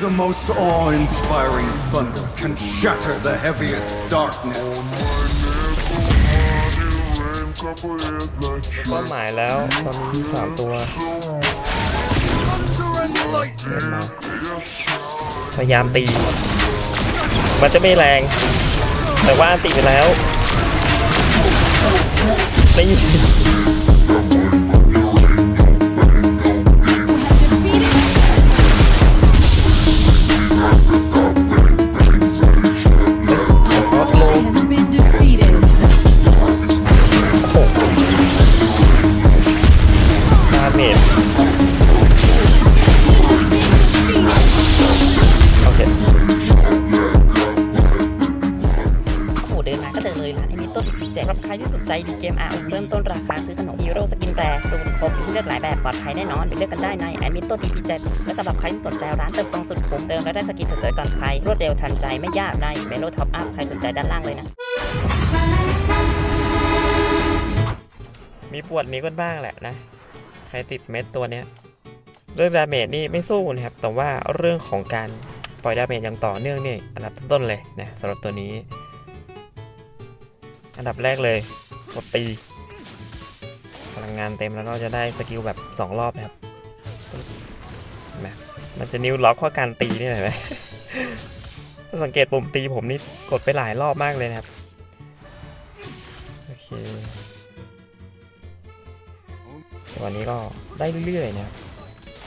the most awe-inspiring thunder can shatter the heaviest darkness. เป้าหมายแล้วตอนนี้สามตัว Thunder and lightning. พยายามตี มันจะไม่แรง แต่ว่าตีไปแล้วตี ใจดูเกม RO เริ่มต้นราคาซื้อขนมฮีโร่สกินแปรรวมครบมีให้เลือกหลายแบบปลอดภัยแน่นอนไปเลือกกันได้ในไอดมิโต้ดิจิแจกและสำหรับใครที่สนใจร้านเติมตรงสุดคุ้มเติมแล้วได้สกินสวยๆก่อนใคร รวดเร็วทันใจไม่ยากในเมนูท็อปอัพใครสนใจด้านล่างเลยนะ มีปวดนี้กันบ้างแหละนะ ใครติดเม็ดตัวเนี้ยเรื่องดาเมจนี่ไม่สู้นะครับ แต่ว่าเรื่องของการปล่อยดาเมจอย่างต่อเนื่องนี่อันดับต้นๆเลยนะสำหรับตัวนี้ อันดับแรกเลย กดตีพลังงานเต็มแล้วก็จะได้สกิลแบบ 2 รอบนะครับนไหมมันจะนิ้วล็อกเพราะการตีนี่เห็นไหมถ้าสังเกตปุ่มตีผมนี่กดไปหลายรอบมากเลยนะครับ โอเควันนี้ก็ได้เรื่อยๆนะครับ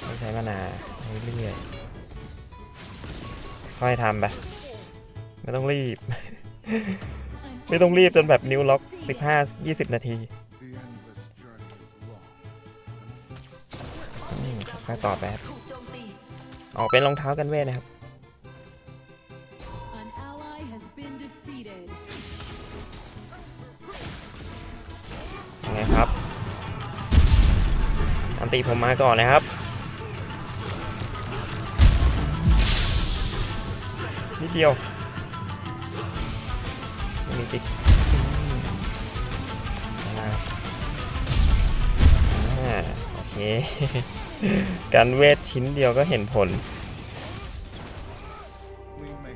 ไม่ใช้มานาเรื่อยๆค่อยทำไป ไม่ต้องรีบ ไม่ต้องรีบจนแบบนิ้วล็อก 15-20 นาที The endless journey is long. อืมค่อยๆต่อไปครับออกเป็นรองเท้ากันเวทนะครับ An ally has been defeated. ยังไงครับ อันตีผมมาก่อนนะครับ นิดเดียวไม่มีติ๊ก โอเคการเวทชิ้นเดียวก็เห็นผล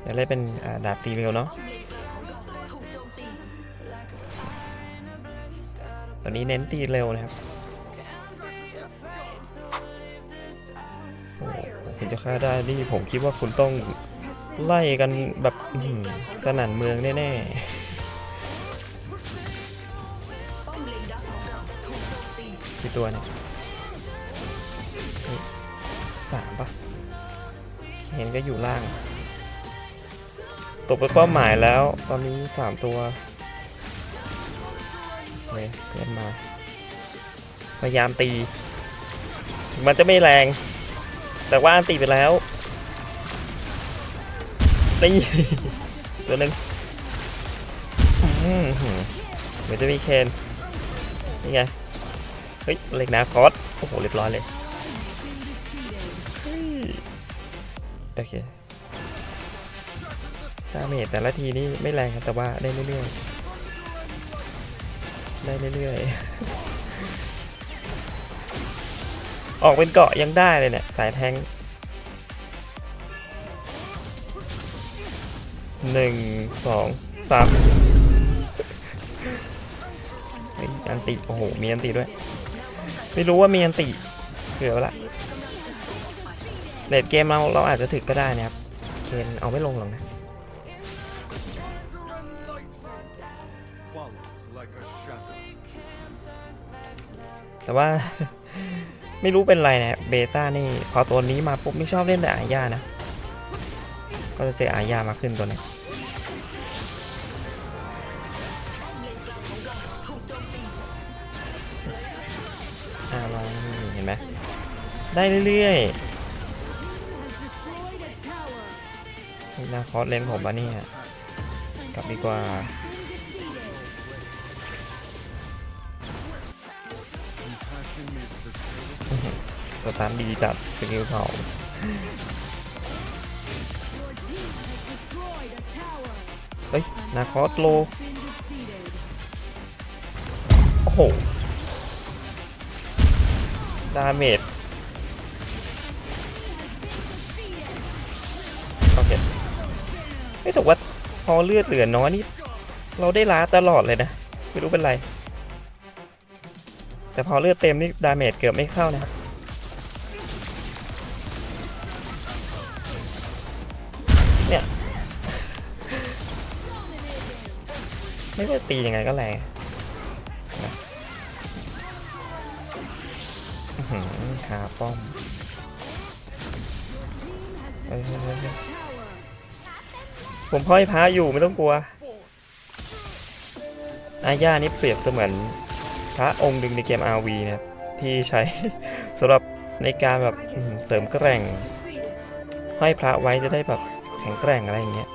จะเล่นเป็นดาบตีเร็วเนาะตอนนี้เน้นตีเร็วนะครับโอ้โหคุณจะฆ่าได้นี่ผมคิดว่าคุณต้องไล่กันแบบสนั่นเมืองแน่ๆกี่ตัวเนี่ย สามปะเห็นก็อยู่ล่าง ตกไปเป้าหมายแล้ว ตอนนี้สามตัวเฮ้ยเพื่อนมา พยายามตี มันจะไม่แรง แต่ว่าตีไปแล้ว ตี ตัวหนึ่งเหมือนจะมีเคน นี่ไง เฮ้ย เล็กนาคอสโอ้โห เรียบร้อยเลย โอเคดาเมจแต่ละทีนี่ไม่แรงครับแต่ว่าได้เรื่อยๆ ได้เรื่อยๆ ออกเป็นเกาะยังได้เลยเนี่ย สายแทงหนึ่งสองสามอันติ โอ้โห มีอันติด้วย ไม่รู้ว่ามีอันติเผื่อไว้ละ เลดเกมเราเราอาจจะถึกก็ได้นะครับเคนเอาไม่ลงหรอกนะแต่ว่า ไม่รู้เป็นไรนะเบต้านี่ พอตัวนี้มาปุ๊บไม่ชอบเล่นแต่อาญานะ ก็จะเจออาญามาขึ้นตัวนี้อะไรเห็นไหมได้เรื่อย Has นาคอสเลนผมปะนี่ฮะกลับดีกว่าสตาร์ดีจัดสกิลเขาเฮ้ย นาคอสโล โอ้โห ดาเมจโอเค ไม่แต่ว่าพอเลือดเหลือน้อยนี่เราได้ล้าตลอดเลยนะ ไม่รู้เป็นไร แต่พอเลือดเต็มนี่ดาเมจเกือบไม่เข้านะครับเนี่ย ไม่ว่าตียังไงก็แรงนะอื้อหือขาป้อมเฮ้ย ผมห้อยพระอยู่ไม่ต้องกลัว อาญานี่เปรียบเสมือนพระองค์หนึ่งในเกม RV นะครับที่ใช้สำหรับในการแบบเสริมแกร่ง ห้อยพระไว้จะได้แบบแข็งแกร่งอะไรอย่างเงี้ย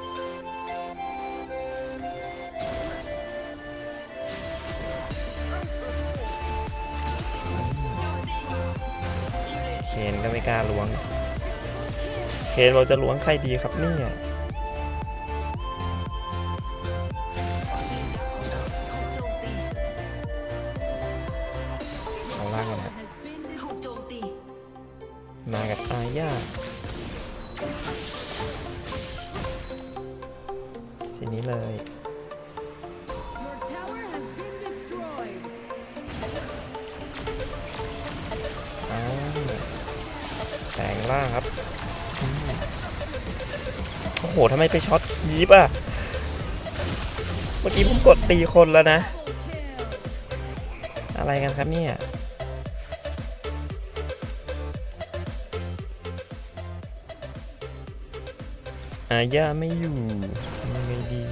เคนก็ไม่กล้าล้วง เคนเราจะล้วงใครดีครับเนี่ย กับอาญาชิ้นนี้เลยแปลงล่างครับโอ้โหทำไมไปช็อตคีปอะ เมื่อกี้ผมกดตีคนแล้วนะ อะไรกันครับเนี่ย อาญาไม่อยู่ยังไงดี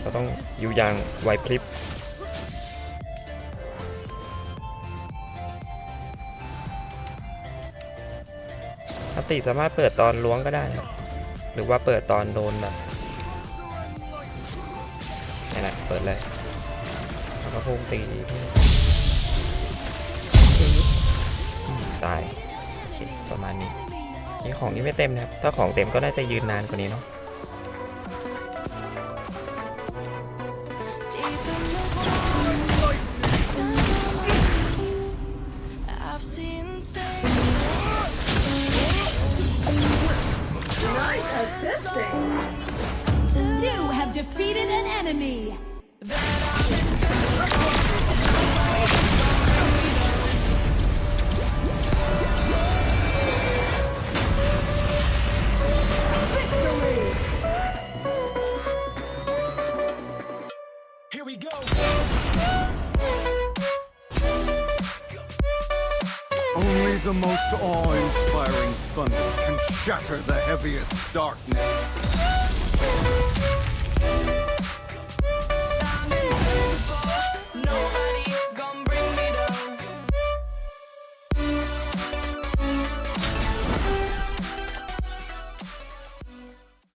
เราต้องอยู่อย่างไหวพริบอติสามารถเปิดตอนล้วงก็ได้ หรือว่าเปิดตอนโดนแบบนี่นแหละเปิดเลยแล้วก็พุ่งตี ตายโอเคประมาณนี้นี่ของนี้ไม่เต็มนะครับ ถ้าของเต็มก็น่าจะยืนนานกว่านี้เนาะ the most awe-inspiring thunder can shatter the heaviest darkness.